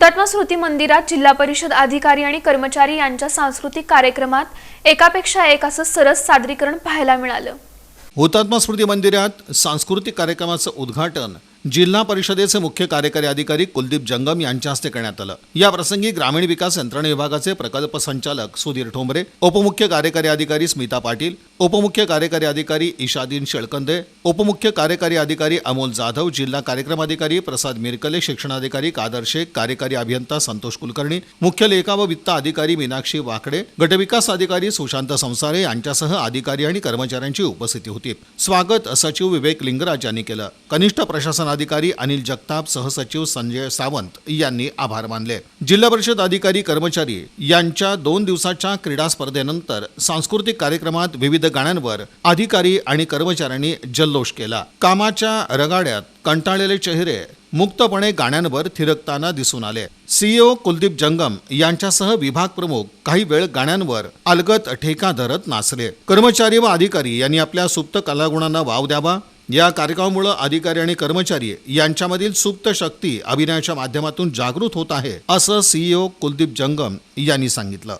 हुतात्मा स्मृती मंदिरात जिल्हा परिषद अधिकारी आणि कर्मचारी यांच्या सांस्कृतिक कार्यक्रमात एकापेक्षा एक असं सरस सादरीकरण पाहायला मिळालं. हुतात्मा स्मृती मंदिरात सांस्कृतिक कार्यक्रमाचं उद्घाटन जिल्हा परिषदेचे मुख्य कार्यकारी अधिकारी कुलदीप जंगम यांच्या हस्ते करण्यात आलं. याप्रसंगी ग्रामीण विकास यंत्रणा विभागाचे प्रकल्प संचालक सुधीर ठोंबरे उपमुख्य कार्यकारी अधिकारी स्मिता पाटील उपमुख्य कार्यकारी अधिकारी ईशादीन शेळकंदे उपमुख्य कार्यकारी अधिकारी अमोल जाधव जिल्हा कार्यक्रम अधिकारी प्रसाद मिरकले शिक्षणाधिकारी कादर शेख कार्यकारी अभियंता संतोष कुलकर्णी मुख्य लेखा व वित्त अधिकारी मीनाक्षी वाकडे गटविकास अधिकारी सुशांत संसारे यांच्यासह अधिकारी आणि कर्मचाऱ्यांची उपस्थिती होती. स्वागत सचिव विवेक लिंगराज यांनी केलं. कनिष्ठ प्रशासन अधिकारी अनिल जगताप सहसचिव संजय सावंत यांनी आभार मानले. जिल्हा परिषद अधिकारी कर्मचारी यांच्या दोन दिवसाच्या क्रीडा स्पर्धेनंतर सांस्कृतिक कार्यक्रमात विविध गाण्यांवर अधिकारी आणि कर्मचाऱ्यांनी जल्लोष केला. कामाच्या रगाड्यात कंटाळलेले चेहरे मुक्तपणे गाण्यांवर थिरकताना दिसून आले. सीईओ कुलदीप जंगम यांच्यासह विभाग प्रमुख काही वेळ गाण्यांवर अलगत ठेका धरत नाचले. कर्मचारी व अधिकारी यांनी आपल्या सुप्त कलागुणांना वाव द्यावा या कार्यक्रमामुळे अधिकारी आणि कर्मचारी यांच्यामधील सुप्त शक्ती अभिनयाच्या माध्यमातून जागृत होत आहे असं सीईओ कुलदीप जंगम यांनी सांगितलं.